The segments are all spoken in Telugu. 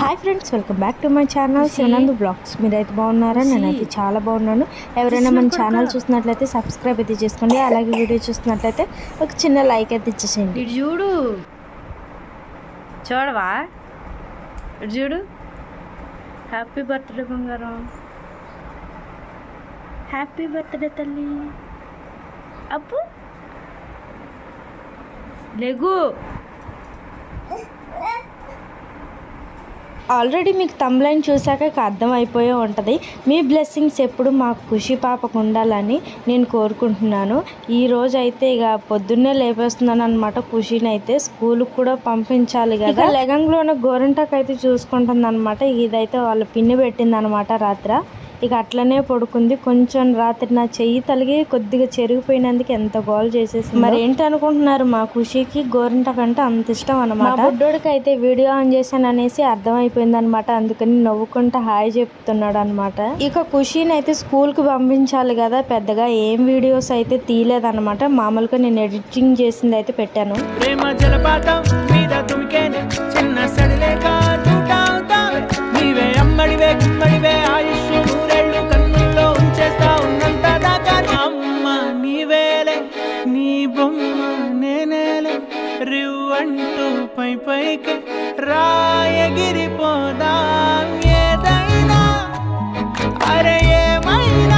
Hi friends welcome back to my channel Shivanandu blogs మీరైతే బాగున్నారా? నేనైతే చాలా బాగున్నాను. ఎవరైనా మన ఛానల్ చూసినట్లయితే సబ్స్క్రైబ్ అయితే చేసుకోండి. అలాగే వీడియో చూస్తున్నట్లయితే ఒక చిన్న లైక్ అయితే ఇచ్చేసేయండి. చూడు. చూడవా? చూడు. హ్యాపీ బర్త్డే బంగారం. హ్యాపీ బర్త్డే తల్లి. అప్పు లెగు. ఆల్రెడీ మీకు తమ్లైన్ చూశాక ఇక అర్థం అయిపోయే ఉంటుంది. మీ బ్లెస్సింగ్స్ ఎప్పుడు మా ఖుషి పాపకు ఉండాలని నేను కోరుకుంటున్నాను. ఈ రోజు అయితే ఇక పొద్దున్నే లేపేస్తున్నాను అనమాట ఖుషిని అయితే స్కూల్కి కూడా పంపించాలి కదా. లెగంలోనే గోరంటాకు అయితే చూసుకుంటుంది అనమాట ఇదైతే వాళ్ళ పిన్ని పెట్టింది అనమాట రాత్ర. ఇక అట్లనే పడుకుంది. కొంచెం రాత్రి నా చెయ్యి తలిగి కొద్దిగా చెరిగిపోయినందుకు ఎంత గోల్ చేసేసి మరి ఏంటి అనుకుంటున్నారు మా ఖుషికి? గోరింటాకు అంటే అంత ఇష్టం అనమాట బుడ్డోడికి అయితే వీడియో ఆన్ చేశాను అనేసి అర్థమైపోయింది అనమాట అందుకని నవ్వుకుంటా హాయ్ చెప్తున్నాడు అనమాట ఇక ఖుషిని అయితే స్కూల్కి పంపించాలి కదా. పెద్దగా ఏం వీడియోస్ అయితే తీయలేదన్నమాట. మామూలుగా నేను ఎడిటింగ్ చేసింది అయితే పెట్టాను. ప్రేమ జలపాతం. రివ్వంటూ పై పైకి రాయగిరిపోదాం ఏదైనా. అరే ఏమైనా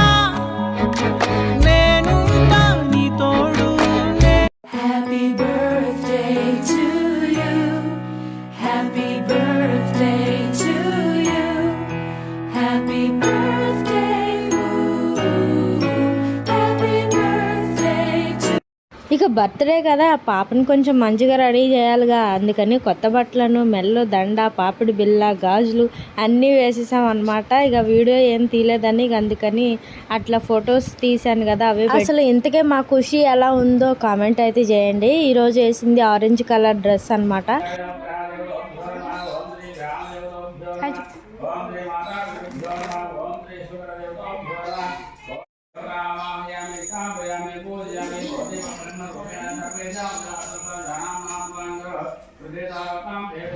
ఇక బర్త్డే కదా పాపని కొంచెం మంచిగా రెడీ చేయాలిగా. అందుకని కొత్త బట్టలను మెల్లో దండ పాపిడి బిల్ల గాజులు అన్నీ వేసేసాం అనమాట ఇక వీడియో ఏం తీయలేదని ఇక అందుకని అట్లా ఫొటోస్ తీసాను కదా అవే అసలు ఇంతకే మా ఖుషి ఎలా ఉందో కామెంట్ అయితే చేయండి. ఈరోజు వేసింది ఆరెంజ్ కలర్ డ్రెస్ అనమాట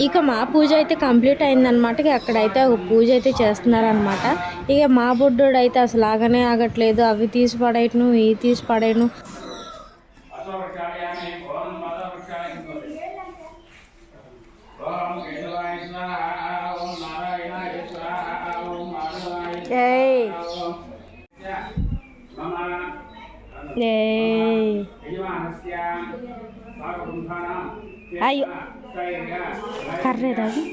ఇక మా పూజ అయితే కంప్లీట్ అయిందనమాట ఇక అక్కడైతే ఒక పూజ అయితే చేస్తున్నారనమాట ఇక మా బుడ్డోడు అయితే అసలు ఆగనే ఆగట్లేదు. అవి తీసి పడేయను ఇవి తీసి పడేయను ఏ ಅಯ್ಯೋ ಕರ್ರೇದಾಗಿ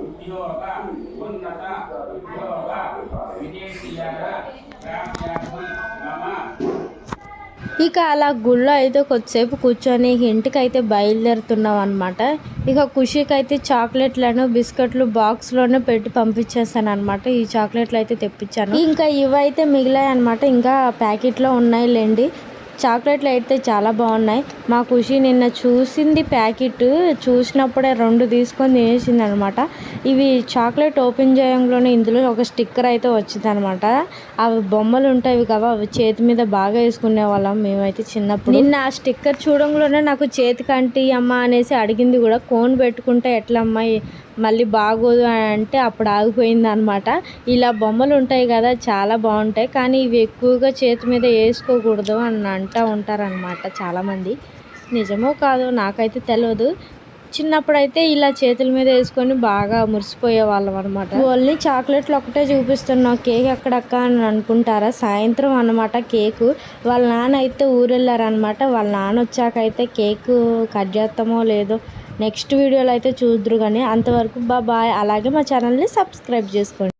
ಉದ್ಯೋಗ ಉನ್ನತ ಉದ್ಯೋಗ ವಿದೇಶಿಯರ ఇక అలా గుళ్ళో అయితే కొద్దిసేపు కూర్చొని ఇంటికి అయితే బయలుదేరుతున్నాం అనమాట ఇక ఖుషికి అయితే చాక్లెట్లను బిస్కెట్లు బాక్స్లోనే పెట్టి పంపించేస్తాను అనమాట ఈ చాక్లెట్లు అయితే తెప్పించాను. ఇంకా ఇవైతే మిగిలాయి అనమాట ఇంకా ప్యాకెట్లో ఉన్నాయి లేండి చాక్లెట్లు అయితే చాలా బాగున్నాయి. మా ఖుషి నిన్న చూసింది ప్యాకెట్ చూసినప్పుడే రెండు తీసుకొని తినేసింది అనమాట ఇవి చాక్లెట్ ఓపెన్ చేయంలోనే ఇందులో ఒక స్టిక్కర్ అయితే వచ్చిందనమాట. అవి బొమ్మలు ఉంటాయి కదా అవి చేతి మీద బాగా వేసుకునే వాళ్ళం మేమైతే చిన్నప్పుడు. నిన్న ఆ స్టిక్కర్ చూడంలోనే నాకు చేతి కంటి అమ్మ అనేసి అడిగింది కూడా కోన్ పెట్టుకుంటే ఎట్లా అమ్మాయి మళ్ళీ బాగోదు అని అంటే అప్పుడు ఆగిపోయింది అనమాట ఇలా బొమ్మలు ఉంటాయి కదా చాలా బాగుంటాయి. కానీ ఇవి ఎక్కువగా చేతి మీద వేసుకోకూడదు అని అంటూ ఉంటారనమాట చాలామంది. నిజమో కాదు నాకైతే తెలియదు చిన్నప్పుడైతే ఇలా చేతుల మీద వేసుకొని బాగా మురిసిపోయే వాళ్ళం అనమాట ఓన్లీ చాక్లెట్లు ఒకటే చూపిస్తున్నాం. కేక్ ఎక్కడక్క అని అనుకుంటారా? సాయంత్రం అన్నమాట కేకు. వాళ్ళ నాన్న అయితే ఊరెళ్ళారనమాట వాళ్ళ నాన్న వచ్చాక అయితే కట్ చేస్తామో లేదో నెక్స్ట్ వీడియోలో అయితే చూద్దరు కానీ అంతవరకు బాయ్ అలాగే మా ఛానల్ని సబ్స్క్రైబ్ చేసుకోండి.